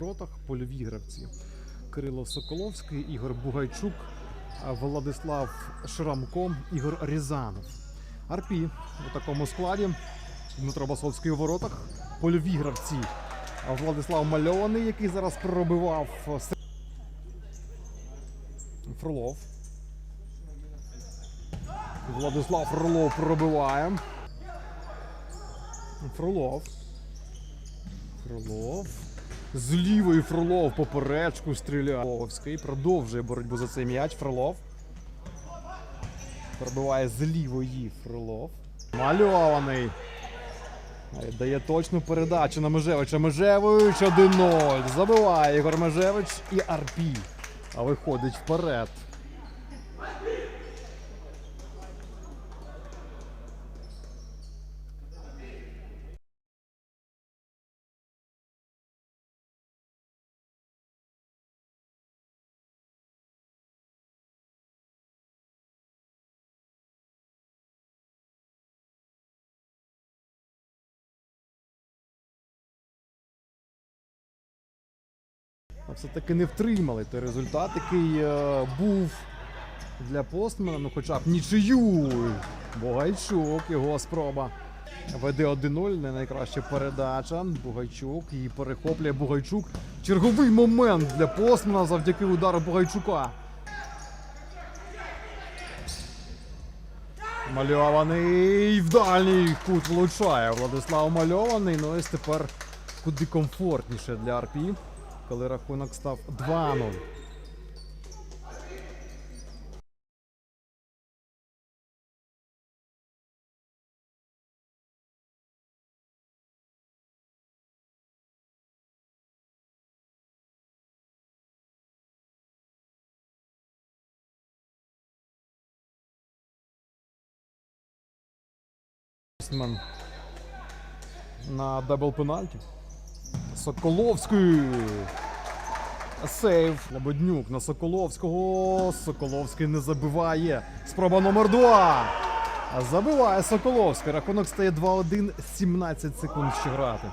воротах польові гравці. Кирило Соколовський, Ігор Бугайчук, Владислав Шрамко, Ігор Рязанов. Арпі у такому складі. Дмитро Басовський у воротах. Польові гравці. Владислав Мальований, який зараз пробивав Фролов. Владислав Фролов пробиває. Фролов. Фролов. З лівої Фролов поперечку стріляє. Фроловський продовжує боротьбу за цей м'яч. Фролов. Пробиває з лівої Фролов. Мальований. Дає точну передачу на Межевича. Межевич 1-0. Забиває Ігор Межевич і Арпі. А виходить вперед. Все-таки не втримали той результат, який е, був для постмена, ну хоча б нічию. Бугайчук, його спроба. Веде 1-0, не найкраща передача. Бугайчук її перехоплює Бугайчук. Черговий момент для постмена завдяки удару Бугайчука. Мальований в дальній кут влучає. Владислав Мальований. Ну ось тепер куди комфортніше для Арпі, коли рахунок став 2-0. На дабл пенальті. Соколовський. Сейв. Лободнюк на Соколовського. Соколовський не забиває. Спроба номер два. Забиває Соколовський. Рахунок стає 2-1, 17 секунд ще грати.